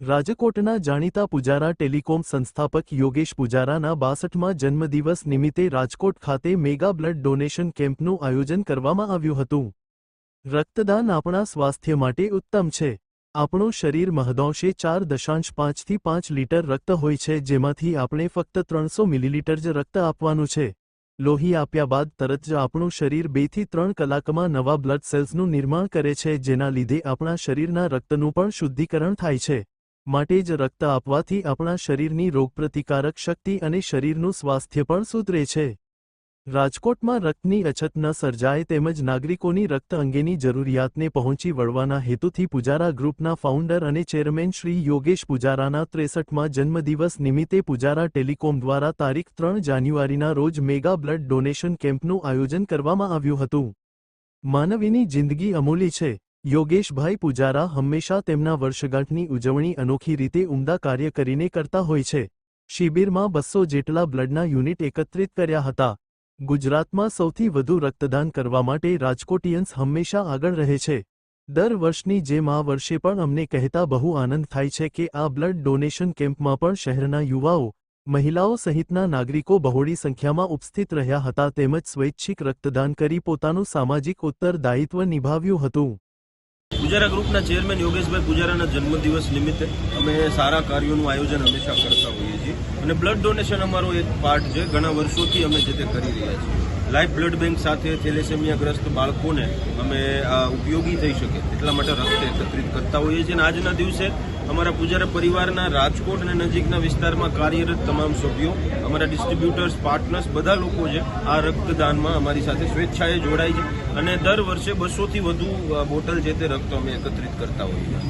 રાજકોટના જાણીતા પુજારા ટેલિકોમ સંસ્થાપક યોગેશ પુજારાના બાસઠમાં જન્મદિવસ નિમિત્તે રાજકોટ ખાતે મેગા બ્લડ ડોનેશન કેમ્પનું આયોજન કરવામાં આવ્યું હતું. રક્તદાન આપણા સ્વાસ્થ્ય માટે ઉત્તમ છે. આપણું શરીર મહદાંશે ચાર દશાંશ પાંચથી પાંચ લીટર રક્ત હોય છે, જેમાંથી આપણે ફક્ત ત્રણસો મિલીલીટર જ રક્ત આપવાનું છે. લોહી આપ્યા બાદ તરત જ આપણું શરીર બેથી ત્રણ કલાકમાં નવા બ્લડ સેલ્સનું નિર્માણ કરે છે, જેના લીધે આપણા શરીરના રક્તનું પણ શુદ્ધિકરણ થાય છે. માટે જ રક્ત આપવાથી આપણા શરીરની રોગપ્રતિકારક શક્તિ અને શરીરનું સ્વાસ્થ્ય પણ સુધરે છે. રાજકોટમાં રક્તની અછત ન સર્જાય તેમજ નાગરિકોની રક્ત અંગેની જરૂરિયાતને પહોંચી વળવાના હેતુથી પુજારા ગ્રુપના ફાઉન્ડર અને ચેરમેન શ્રી યોગેશ પુજારાના ત્રેસઠમાં જન્મદિવસ નિમિત્તે પુજારા ટેલિકોમ દ્વારા તારીખ ત્રણ જાન્યુઆરીના રોજ મેગા બ્લડ ડોનેશન કેમ્પનું આયોજન કરવામાં આવ્યું હતું. માનવીની જિંદગી અમૂલી છે. યોગેશભાઈ પુજારા હંમેશા તેમના વર્ષગાંઠની ઉજવણી અનોખી રીતે ઉમદા કાર્ય કરીને કરતા હોય છે. શિબિરમાં બસો જેટલા બ્લડના યુનિટ એકત્રિત કર્યા હતા. ગુજરાતમાં સૌથી વધુ રક્તદાન કરવા માટે રાજકોટિયન્સ હંમેશા આગળ રહે છે. દર વર્ષની જેમ આ વર્ષે પણ અમને કહેતા બહુ આનંદ થાય છે કે આ બ્લડ ડોનેશન કેમ્પમાં પણ શહેરના યુવાઓ, મહિલાઓ સહિતના નાગરિકો બહોળી સંખ્યામાં ઉપસ્થિત રહ્યા હતા તેમજ સ્વૈચ્છિક રક્તદાન કરી પોતાનું સામાજિક ઉત્તરદાયિત્વ નિભાવ્યું હતું. પૂજારા ગ્રુપના ચેરમેન યોગેશભાઈ પૂજારાના જન્મદિવસ નિમિત્તે અમે સારા કાર્યોનું આયોજન હંમેશા કરતા હોઈએ છીએ. અને બ્લડ ડોનેશન અમારો એક પાર્ટ છે. ઘણા વર્ષોથી અમે જે તે કરી રહ્યા છીએ. લાઈફ બ્લડ બેંક સાથે થેલેસેમિયાગ્રસ્ત બાળકોને અમે ઉપયોગી થઈ શકે એટલા માટે રક્ત એકત્રિત કરતા હોઈએ છીએ. અને આજના દિવસે અમારા પૂજારા પરિવારના રાજકોટ અને નજીકના વિસ્તારમાં કાર્યરત તમામ સભ્યો, અમારા ડિસ્ટ્રીબ્યુટર્સ પાર્ટનર્સ બધા લોકો છે, આ રક્તદાનમાં અમારી સાથે સ્વેચ્છાએ જોડાય છે અને દર વર્ષે બસોથી વધુ બોટલ જે તે રક્ત અમે એકત્રિત કરતા હોઈએ